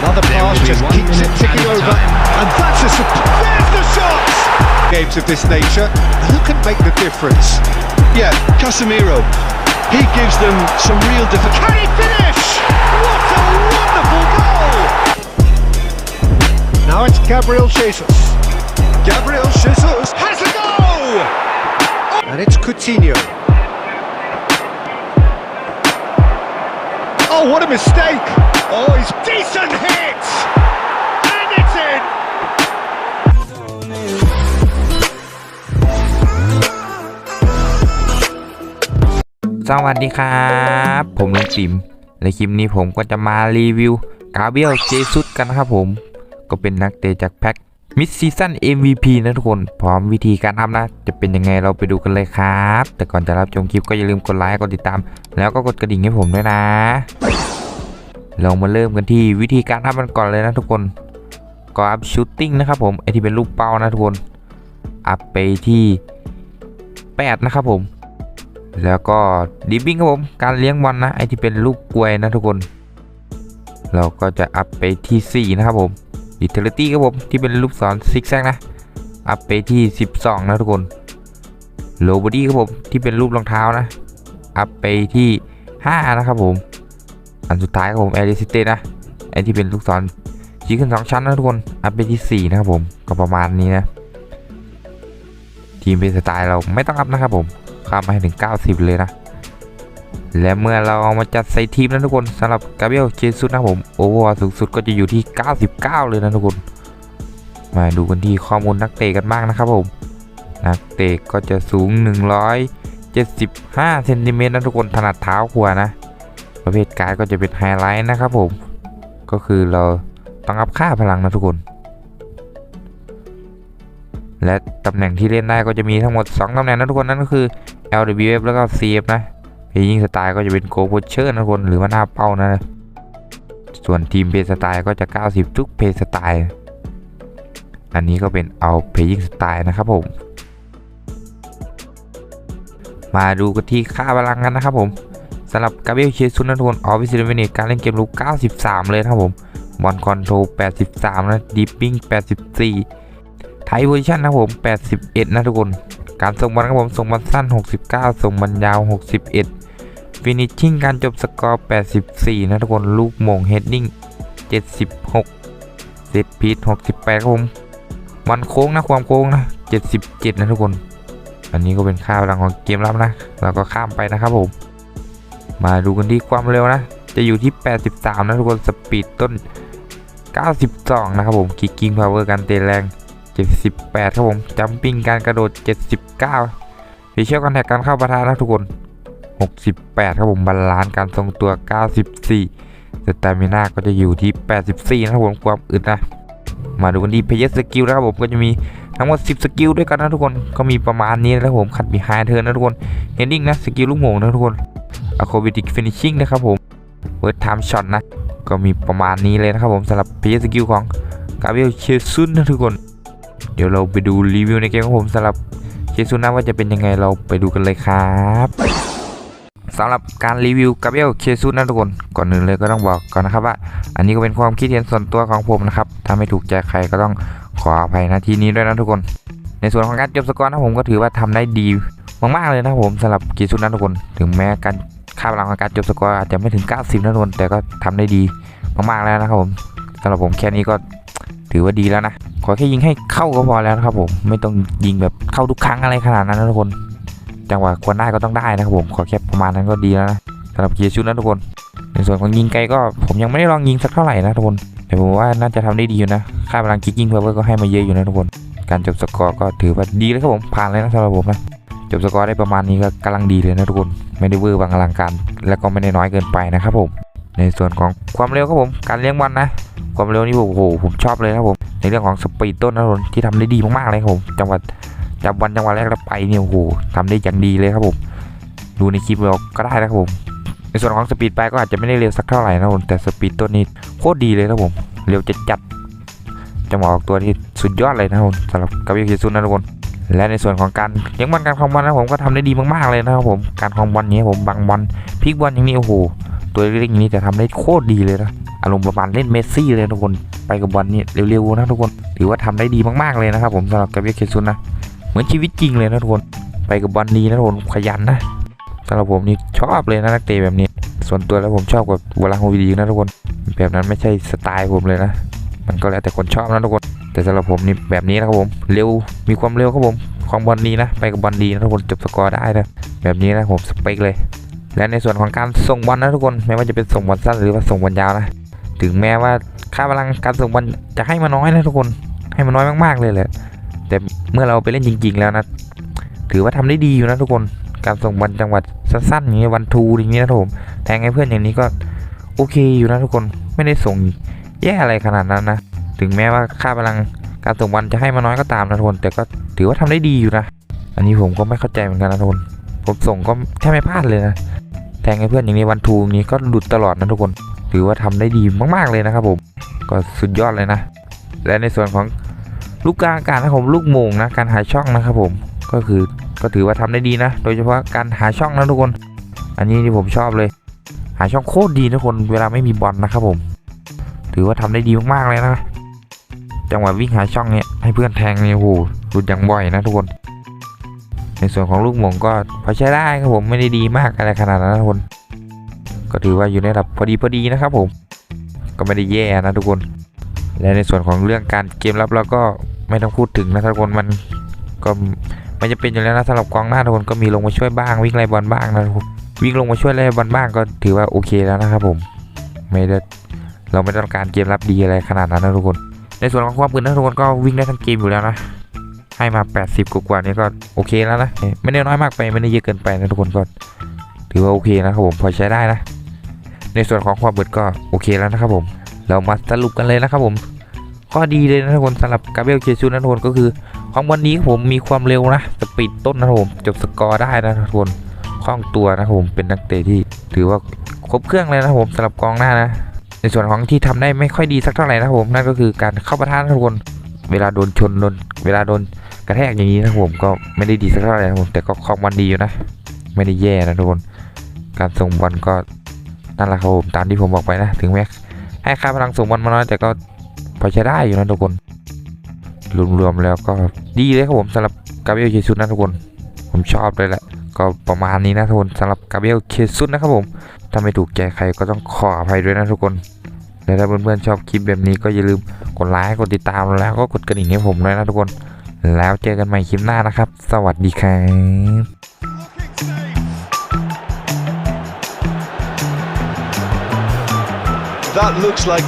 Another pass just keeps it ticking over, and that's a there's the shots. Games of this nature, who can make the difference? Yeah, Casemiro. He gives them some real difference. Can he finish? What a wonderful goal! Now it's Gabriel Jesus. Gabriel Jesus has a goal! And it's Coutinho. Oh, what a mistake! Oh, he's decent hit! And it's in! สวัสดีครับ ผมลุงจิม ในคลิปนี้ผมก็จะมารีวิว กาเบียลเจซุสกันนะครับผม ก็เป็นนักเตะจากแพ็ค มิดซีซั่น MVP นะทุกคน พร้อมวิธีการทำนะ จะเป็นยังไงเราไปดูกันเลยครับ แต่ก่อนจะรับชมคลิปก็อย่าลืมกดไลค์กดติดตาม แล้วก็กดกระดิ่งให้ผมด้วยนะ เรามาเริ่มกันที่วิธีการทำมันก่อนเลยนะทุกคนก็อัพชูตติ้งนะครับผมไอที่เป็นลูกเป้านะทุกคน อัพไปที่ 8 นะครับผม แล้วก็ดิบบิ้งครับผมการเลี้ยงบอลนะไอที่เป็นลูกกลวยนะทุกคน เราก็จะอัพไปที่ 4 นะครับผม ดิเทอร์ตี้ครับผมที่เป็นลูกศรซิกแซกนะ อัพไปที่ 12 นะทุกคนโลบอดี้ครับผมที่เป็นรูปรองเท้านะ อัพไปที่ 5 นะครับผม อันสุดท้ายครับผมแอริสเตนะไอที่เป็นลูกศรชี้ขึ้น 2 ชั้นนะทุกคน อัพไปที่ 4 นะครับผม ก็ประมาณนี้นะ ทีมเป็นสไตล์เราไม่ต้องอัพนะครับผมข้ามมาให้ถึง 90 เลยนะ และเมื่อเราเอามาจัดใส่ทีมนะทุกคนสำหรับกาเบรียลเจสุสนะผมโอเวอร์สูงสุดก็จะอยู่ที่ 99 เลยนะทุกคน มาดูกันที่ข้อมูลนักเตะกันบ้างนะครับผม นักเตะก็จะสูง 175เซนติเมตรนะทุกคนถนัดเท้าขวานะ ประเภทกายก็จะเป็นไฮไลท์นะครับผม ก็คือเราต้องอัพค่าพลังนะทุกคน และตำแหน่งที่เล่นได้ก็จะมีทั้งหมด 2ตำแหน่งนะทุกคนนั่นก็คือ LWF แล้วก็ CF นะ เพยิงสไตล์ก็จะเป็นโกโพเชอร์นะทุกคนหรือว่าหน้าเป้านะ ส่วนทีมเพย์สไตล์ก็จะ 90 ทุกเพย์สไตล์อันนี้ก็เป็นเอาเพยิงสไตล์นะครับผม มาดูกันที่ค่าพลังกันนะครับผมสำหรับกาเบรียลเชซุนนะทุกคนออฟฟิศเวเนตการเล่นเกมลุก 93 เลยนะครับผมบอลคอนโทรล83 นะดิปปิ้ง84 ไทยโพซิชันนะครับผม 81 นะทุกคน การส่งบอลครับผม ส่งบอลสั้น 69 ส่งบอลยาว 61 ฟินิชชิ่งการจบสกอร์ 84 นะทุกคน ลูกโมงเฮดดิ้ง 76 เซตพีท68 ครับผมบอลโค้งนะ ความโค้งนะ 77 นะทุกคน อันนี้ก็เป็นค่าพลังของเกมรับนะ เราก็ข้ามไปนะครับผม มาดูกันที่ความเร็วนะ จะอยู่ที่ 83 นะทุกคน สปีดต้น 92 นะครับผม คิกกิ้งพาวเวอร์การเตะแรง 78 ครับผม จัมปิ้งการกระโดด 79ฟิเชียลคอนแทคการเข้าประทานนะทุกคน 68 ครับผมบาลานซ์การทรงตัว 94สตมิน่าก็จะอยู่ที่ 84 นะครับผมความอึดนะ มาดูกันที่เพย์สกิลนะครับผมก็จะมีทั้งหมด 10 สกิลด้วยกันนะทุกคนก็มีประมาณนี้นะครับผมขัดบีไฮเทิร์นนะทุกคนเฮดดิ้งนะสกิลลูกโมงนะทุกคนอะโคบิติกฟินิชชิ่งนะครับผมเวิร์ดไทม์ช็อตนะก็มีประมาณนี้เลยนะครับผมสำหรับเพย์สกิลของกาเบรียลเชซุนนะทุกคน เดี๋ยวเราไปดูรีวิวในเกมของผมสำหรับเชซุนนะว่าจะเป็นยังไงเราไปดูกันเลยครับ สำหรับการรีวิวกาเบรียลเชซุนนะทุกคน ก่อนอื่นเลยก็ต้องบอกก่อนนะครับว่า อันนี้ก็เป็นความคิดเห็นส่วนตัวของผมนะครับ ถ้าไม่ถูกใจใครก็ต้องขออภัยนาทีนี้ด้วยนะทุกคน ในส่วนของการจบสกอร์นะผมก็ถือว่าทำได้ดีมากๆเลยนะผมสำหรับเชซุนนะทุกคน ถึงแม้การค่าพลังของการจบสกอร์อาจจะไม่ถึง 90นะทุกคนแต่ก็ทำได้ดีมากๆแล้วนะครับผมสำหรับผมแค่นี้ก็ถือว่าดีแล้วนะ ขอแค่ยิงให้เข้าก็พอแล้วนะครับผม ไม่ต้องยิงแบบเข้าทุกครั้งอะไรขนาดนั้นนะทุกคน จังหวะควรได้ก็ต้องได้นะครับผมขอแค่ประมาณนั้นก็ดีแล้วนะสำหรับเกียร์ชุดนะทุกคน ในส่วนของยิงไกลก็ผมยังไม่ได้ลองยิงสักเท่าไหร่นะทุกคนแต่ผมว่าน่าจะทำได้ดีอยู่นะค่าพลังคิกยิงเพิ่มก็ให้มาเยอะอยู่นะทุกคน การจบสกอร์ก็ถือว่าดีเลยครับผมผ่านเลยนะสำหรับผมนะจบสกอร์ได้ประมาณนี้ก็กำลังดีเลยนะทุกคนไม่ได้เวอร์บางอลังการแล้วก็ไม่ได้น้อยเกินไปนะครับผม ในส่วนของความเร็วครับผม การเลี้ยงบอลนะ ความเร็วนี่โอ้โหผมชอบเลยครับผมในเรื่องของสปีดต้นนะทุกคนที่ทำได้ดีมากๆเลยครับผมจังหวะ จับบอลจังหวะแรกแล้วไปเนี่ยโอ้โหทำได้อย่างดีเลยครับผม ดูในคลิปเราก็ได้นะครับผม ในส่วนของสปีดไปก็อาจจะไม่ได้เร็วสักเท่าไหร่นะผมแต่สปีดต้นนี้โคตรดีเลยครับผม เร็วจัดจัดจังหวะออกตัวนี่สุดยอดเลยนะครับผมสำหรับกาเบรียลเจซุสนะทุกคนและในส่วนของการเลี้ยงบอลการครองบอลนะผมก็ทำได้ดีมากๆเลยนะครับผมการครองบอลนี้ผมบังบอลพลิกบอลอย่างนี้โอ้โหตัวเล็กๆอย่างนี้แต่ทำได้โคตรดีเลยนะอารมณ์ประมาณเล่นเมสซี่เลยทุกคนไปกับบอลนี่เร็วๆนะทุกคนถือว่าทำได้ดีมากๆเลยนะครับผมสำหรับกาเบียเคซุนนะ เหมือนชีวิตจริงเลยนะทุกคนไปกับบอลดีนะทุกคนขยันนะสำหรับผมนี่ชอบเลยนะนักเตะแบบนี้ ส่วนตัวแล้วผมชอบกับวลาโฮวีดีนะทุกคน แบบนั้นไม่ใช่สไตล์ผมเลยนะ มันก็แล้วแต่คนชอบนะทุกคน แต่สำหรับผมนี่แบบนี้นะครับผม เร็ว มีความเร็วครับผม ความบอลดีนะ ไปกับบอลดีนะทุกคนจบสกอร์ได้นะ แบบนี้นะผมสเปคเลย และในส่วนของการส่งบอลนะทุกคน ไม่ว่าจะเป็นส่งบอลสั้นหรือว่าส่งบอลยาวนะ ถึงแม้ว่าค่าพลังการส่งบอลจะให้มาน้อยนะทุกคน ให้มาน้อยมากๆเลยแหละ แต่เมื่อเราไปเล่นจริง ๆ แล้วนะถือว่าทำได้ดีอยู่นะทุกคนการส่งบอลจังหวัดสั้นๆอย่างนี้วันทูอย่างนี้นะทุกคนแทงให้เพื่อนอย่างนี้ก็โอเคอยู่นะทุกคนไม่ได้ส่งแย่อะไรขนาดนั้นนะถึงแม้ว่าค่าพลังการส่งบอลจะให้มาน้อยก็ตามนะทุกคนแต่ก็ถือว่าทำได้ดีอยู่นะอันนี้ผมก็ไม่เข้าใจเหมือนกันนะทุกคนผมส่งก็แทบไม่พลาดเลยนะแทงให้เพื่อนอย่างนี้วันทูอย่างนี้ก็หลุดตลอดนะทุกคนถือว่าทำได้ดีมากๆเลยนะครับผมก็สุดยอดเลยนะ และในส่วนของ ลูกกลางอากาศนะครับผมลูกโมงนะการหาช่องนะครับผมก็คือก็ถือว่าทำได้ดีนะ โดยเฉพาะการหาช่องนะทุกคน อันนี้ที่ผมชอบเลย หาช่องโคตรดีนะทุกคนเวลาไม่มีบอลนะครับผม ถือว่าทำได้ดีมากๆเลยนะจังหวะวิ่งหาช่องเนี่ยให้เพื่อนแทงเนี่ยโหหลุดอย่างบ่อยนะทุกคน ในส่วนของลูกมงก็พอใช้ได้ครับผมไม่ได้ดีมากอะไรขนาดนั้นนะทุกคน ก็ถือว่าอยู่ในระดับพอดีพอดีนะครับผม ก็ไม่ได้แย่นะทุกคน และในส่วนของเรื่องการเกมรับเราก็ไม่ต้องพูดถึงนะทุกคนมันก็ไม่จะเป็นอยู่แล้วนะสำหรับกองหน้าทุกคนก็มีลงมาช่วยบ้างวิ่งไล่บอลบ้างนะทุกคนวิ่งลงมาช่วยไล่บอลบ้างก็ถือว่าโอเคแล้วนะครับผมไม่ได้เราไม่ต้องการเกมรับดีอะไรขนาดนั้นนะทุกคน ในส่วนของความปืนนะทุกคนก็วิ่งได้ทั้งเกมอยู่แล้วนะให้มา 80 กว่าๆนี่ก็โอเคแล้วนะไม่ได้น้อยมากไปไม่ได้เยอะเกินไปนะทุกคนก็ถือว่าโอเคนะครับผมพอใช้ได้นะ ในส่วนของความเบิดก็โอเคแล้วนะครับผม เรามาสรุปกันเลยนะครับผมข้อดีเลยนะทุกคนสำหรับกาเบรียลเคซูนะทุกคนก็คือ ของวันนี้ผมมีความเร็วนะสปีดต้นนะผมจบสกอร์ได้นะทุกคนคล่องตัวนะผมเป็นนักเตะที่ ถือว่าครบเครื่องเลยนะผมสำหรับกองหน้านะ ในส่วนของที่ทำได้ไม่ค่อยดีสักเท่าไหร่นะผมนั่นก็คือการเข้าประทานนะทุกคนเวลาโดนชนโดนเวลาโดนกระแทกอย่างนี้นะผมก็ไม่ได้ดีสักเท่าไหร่นะผมแต่ก็คล่องบอลดีอยู่นะ ไม่ได้แย่นะทุกคนการส่งบอลก็นั่นแหละครับผมตามที่ผมบอกไปนะ ถึงแม้ ให้ค่าพลังส่งบอลมาน้อยแต่ก็พอใช้ได้อยู่นะทุกคน รวมๆแล้วก็ดีเลยครับผมสำหรับกาเบรียลเคซุสนะทุกคน ผมชอบเลยแหละ ก็ประมาณนี้นะทุกคนสำหรับกาเบรียลเคซุสนะครับผมถ้าไม่ถูกใจใครก็ต้องขออภัยด้วยนะทุกคนและถ้าเพื่อนๆชอบคลิปแบบนี้ก็อย่าลืมกดไลค์กดติดตามแล้วก็กดกระดิ่งให้ผมด้วยนะทุกคน แล้วเจอกันใหม่คลิปหน้านะครับ สวัสดีครับ That looks like.